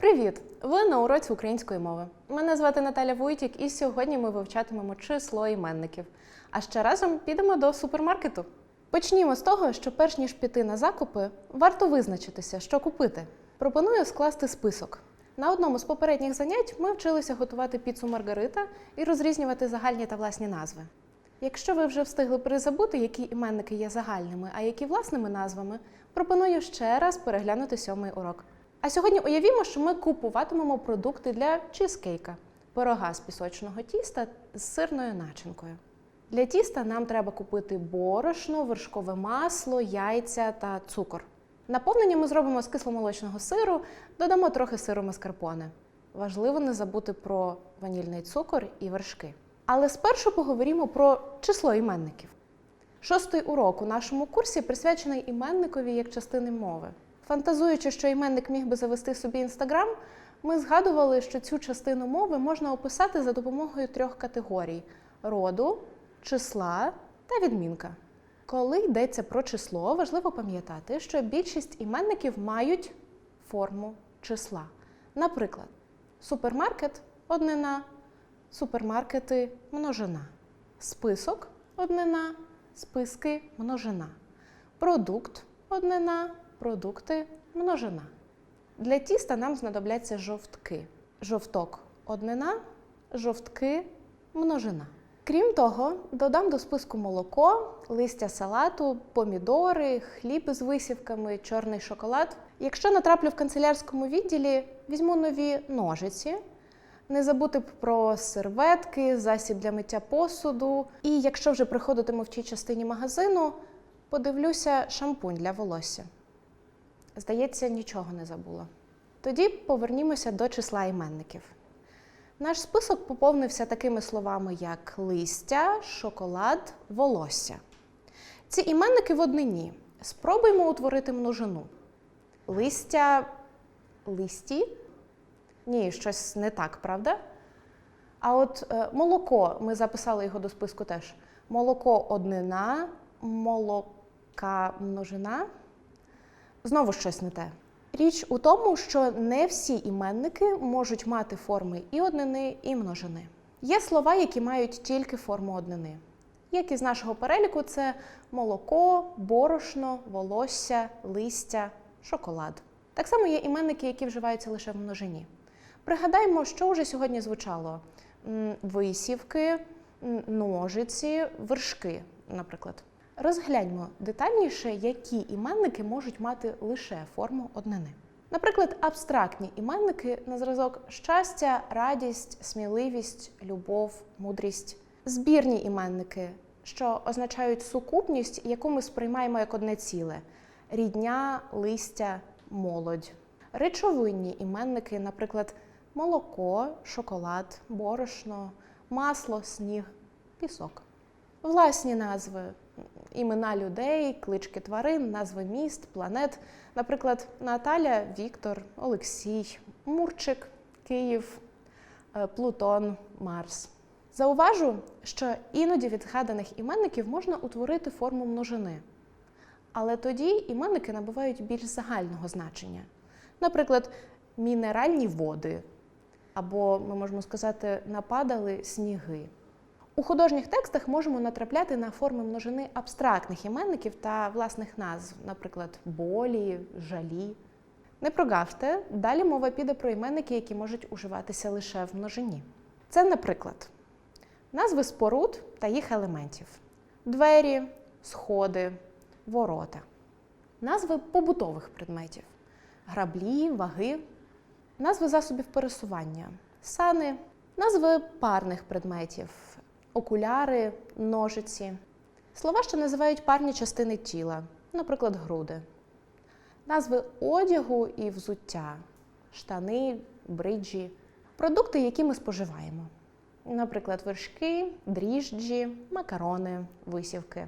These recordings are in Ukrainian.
Привіт! Ви на уроці української мови. Мене звати Наталя Вуйтік, і сьогодні ми вивчатимемо число іменників. А ще разом підемо до супермаркету. Почнімо з того, що перш ніж піти на закупи, варто визначитися, що купити. Пропоную скласти список. На одному з попередніх занять ми вчилися готувати піцу Маргарита і розрізнювати загальні та власні назви. Якщо ви вже встигли призабути, які іменники є загальними, а які власними назвами, пропоную ще раз переглянути сьомий урок. А сьогодні уявімо, що ми купуватимемо продукти для чизкейка пирога з пісочного тіста з сирною начинкою. Для тіста нам треба купити борошно, вершкове масло, яйця та цукор. Наповнення ми зробимо з кисломолочного сиру, додамо трохи сиру маскарпоне. Важливо не забути про ванільний цукор і вершки. Але спершу поговоримо про число іменників. Шостий урок у нашому курсі присвячений іменникові як частини мови. Фантазуючи, що іменник міг би завести собі інстаграм, ми згадували, що цю частину мови можна описати за допомогою трьох категорій: роду, числа та відмінка. Коли йдеться про число, важливо пам'ятати, що більшість іменників мають форму числа. Наприклад, супермаркет однина, супермаркети множина, список однина, списки множина, продукт однина, продукти множина. Для тіста нам знадобляться жовтки. Жовток однина, жовтки множина. Крім того, додам до списку молоко, листя салату, помідори, хліб з висівками, чорний шоколад. Якщо натраплю в канцелярському відділі, візьму нові ножиці. Не забути про серветки, засіб для миття посуду. І якщо вже приходитиму в тій частині магазину, подивлюся шампунь для волосся. Здається, нічого не забула. Тоді повернімося до числа іменників. Наш список поповнився такими словами, як листя, шоколад, волосся. Ці іменники в однині. Спробуймо утворити множину. Листя листі. Ні, щось не так, правда? А от е, молоко, ми записали його до списку теж. Молоко однина, молока множина. Знову щось не те. Річ у тому, що не всі іменники можуть мати форми і однини, і множини. Є слова, які мають тільки форму однини. Як із нашого переліку, це молоко, борошно, волосся, листя, шоколад. Так само є іменники, які вживаються лише в множині. Пригадаємо, що вже сьогодні звучало: висівки, ножиці, вершки, наприклад. Розгляньмо детальніше, які іменники можуть мати лише форму однини. Наприклад, абстрактні іменники на зразок щастя, радість, сміливість, любов, мудрість. Збірні іменники, що означають сукупність, яку ми сприймаємо як одне ціле: рідня, листя, молодь. Речовинні іменники, наприклад, молоко, шоколад, борошно, масло, сніг, пісок. Власні назви імена людей, клички тварин, назви міст, планет. Наприклад, Наталя, Віктор, Олексій, Мурчик, Київ, е, Плутон, Марс. Зауважу, що іноді від згаданих іменників можна утворити форму множини. Але тоді іменники набувають більш загального значення. Наприклад, мінеральні води, або ми можемо сказати, нападали сніги. У художніх текстах можемо натрапляти на форми множини абстрактних іменників та власних назв, наприклад, болі, жалі. Не прогавте, далі мова піде про іменники, які можуть уживатися лише в множині. Це, наприклад, назви споруд та їх елементів: двері, сходи, ворота, назви побутових предметів, граблі, ваги, назви засобів пересування, сани, назви парних предметів, окуляри, ножиці, слова, що називають парні частини тіла, наприклад, груди, назви одягу і взуття, штани, бриджі, продукти, які ми споживаємо. Наприклад, вершки, дріжджі, макарони, висівки.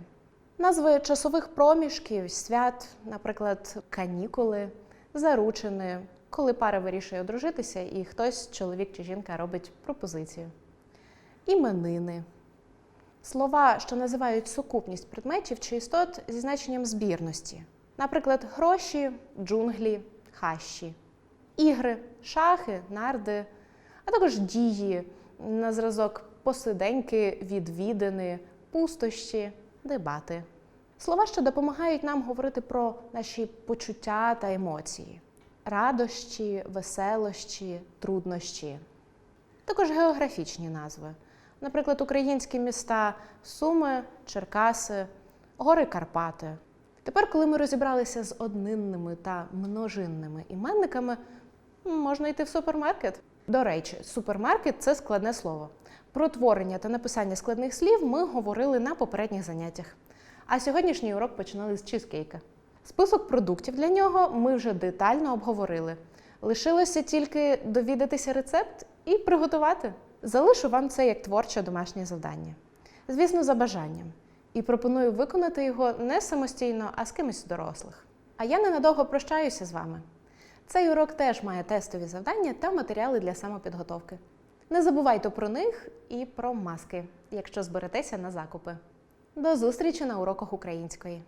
Назви часових проміжків, свят, наприклад, канікули, заручини, коли пара вирішує одружитися, і хтось, чоловік чи жінка, робить пропозицію. Іменини. Слова, що називають сукупність предметів чи істот зі значенням збірності. Наприклад, гроші, джунглі, хащі. ігри, шахи, нарди, а також дії на зразок посиденьки, відвідини, пустощі, дебати. Слова, що допомагають нам говорити про наші почуття та емоції, радощі, веселощі, труднощі. Також географічні назви. Наприклад, українські міста Суми, Черкаси, Гори Карпати. Тепер, коли ми розібралися з однинними та множинними іменниками, можна йти в супермаркет. До речі, супермаркет це складне слово. Про творення та написання складних слів ми говорили на попередніх заняттях. А сьогоднішній урок починали з чизкейка. Список продуктів для нього ми вже детально обговорили. Лишилося тільки довідатися рецепт і приготувати. Залишу вам це як творче домашнє завдання. Звісно, за бажанням. І пропоную виконати його не самостійно, а з кимось з дорослих. А я ненадовго прощаюся з вами. Цей урок теж має тестові завдання та матеріали для самопідготовки. Не забувайте про них і про маски, якщо зберетеся на закупи. До зустрічі на уроках української.